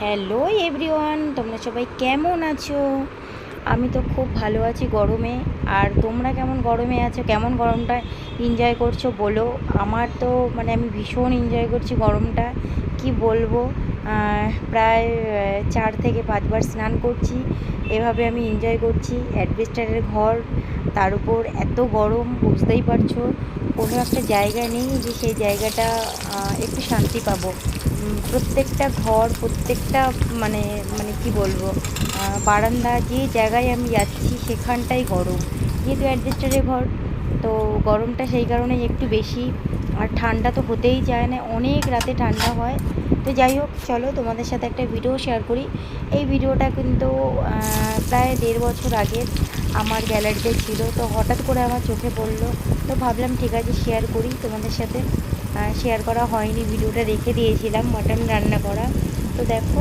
Hello everyone, তোমরা সবাই কেমন আছো? আমি তো খুব ভালো আছি গরমে। আর তোমরা কেমন গরমে আছো? কেমন গরমটা এনজয় করছ বলো? আমার তো মানে আমি ভীষণ এনজয় করছি গরমটা। কি বলব? প্রায় চার থেকে পাঁচবার স্নান করছি। এভাবে আমি এনজয় করছি। অ্যাডভেস্টারের ঘর, তার উপর এত গরম, বুঝতেই পারছ। কোনো একটা জায়গা নেই যে সেই জায়গাটা একটু শান্তি পাবো। প্রত্যেকটা ঘর, প্রত্যেকটা মানে মানে কি বলব বারান্দা, যে জায়গায় আমি যাচ্ছি সেখানটাই গরম। যেহেতু অ্যাডভেস্টারের ঘর তো গরমটা সেই কারণেই একটু বেশি। আর ঠান্ডা তো হতেই চায় না, অনেক রাতে ঠান্ডা হয়। তো যাই হোক, চলো তোমাদের সাথে একটা ভিডিও শেয়ার করি। এই ভিডিওটা কিন্তু প্রায় দেড় বছর আগের আমার গ্যালারিতে ছিল। তো হঠাৎ করে আমার চোখে পড়ল। তো ভাবলাম, ঠিক আছে শেয়ার করি তোমাদের সাথে। শেয়ার করা হয়নি ভিডিওটা রেখে দিয়েছিলাম মাটন রান্না করা। তো দেখো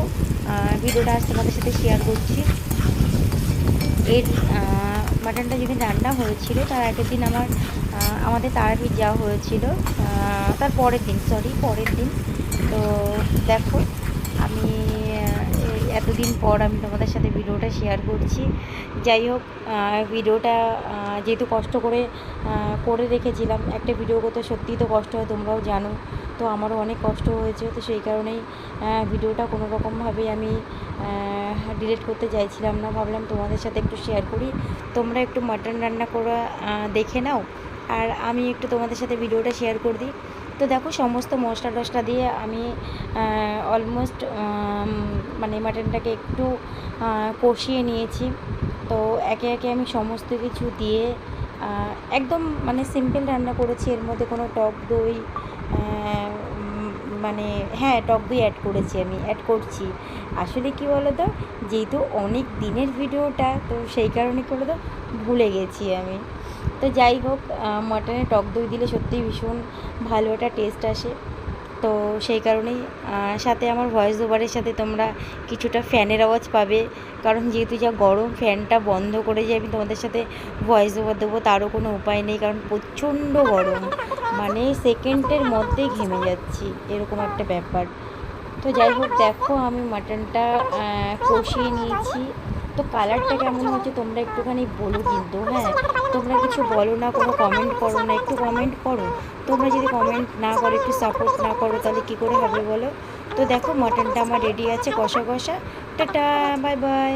ভিডিওটা আজ তোমাদের সাথে শেয়ার করছি। এর মাটনটা যেদিন রান্না হয়েছিল, তার আগের দিন আমার আমাদের তারাপীঠ যাওয়া হয়েছিল তার পরের দিন সরি পরের দিন। তো দেখো এতদিন পর আমি তোমাদের সাথে ভিডিওটা শেয়ার করছি। যাই হোক ভিডিওটা যেহেতু কষ্ট করে করে রেখেছিলাম, একটা ভিডিও করতে সত্যিই তো কষ্ট হয়, তোমরাও জানো। তো আমারও অনেক কষ্ট হয়েছে, তো সেই কারণেই ভিডিওটা কোনো রকমভাবেই আমি ডিলিট করতে চাইছিলাম না। ভাবলাম তোমাদের সাথে একটু শেয়ার করি। তোমরা একটু মাটন রান্না করা দেখে নাও। আর আমি একটু তোমাদের সাথে ভিডিওটা শেয়ার করে দিই। তো দেখো সমস্ত মশলা টশলা দিয়ে আমি অলমোস্ট মানে মাটনটাকে একটু কষিয়ে নিয়েছি। তো একে একে আমি সমস্ত কিছু দিয়ে একদম মানে সিম্পল রান্না করেছি। এর মধ্যে কোনো টক দই মানে হ্যাঁ টক দই অ্যাড করেছি আমি অ্যাড করছি। আসলে কি বলো তো যেহেতু অনেক দিনের ভিডিওটা, তো সেই কারণে কি বলো তো ভুলে গেছি আমি। তো যাই হোক মাটনে টক দই দিলে সত্যিই ভীষণ ভালো একটা টেস্ট আসে। তো সেই কারণেই সাথে আমার ভয়েস ওভারের সাথে তোমরা কিছুটা ফ্যানের আওয়াজ পাবে। কারণ যেহেতু যা গরম ফ্যানটা বন্ধ করে যে আমি তোমাদের সাথে ভয়েস ওভার দেবো তারও কোনো উপায় নেই কারণ প্রচণ্ড গরম। মানে সেকেন্ডের মধ্যেই ঘেমে যাচ্ছি, এরকম একটা ব্যাপার। তো যাই হোক, দেখো আমি মাটনটা কষিয়ে নিয়েছি। তো কালারটা কেমন হচ্ছে তোমরা একটুখানি বলো কিন্তু হ্যাঁ? তোমরা কিছু বলো না, কোনো কমেন্ট করো না, একটু কমেন্ট করো। তোমরা যদি কমেন্ট না করো, একটু সাপোর্ট না করো, তাহলে কী করে হবে বলো? তো দেখো মাটনটা আমার রেডি আছে কষা কষা। Tata bye bye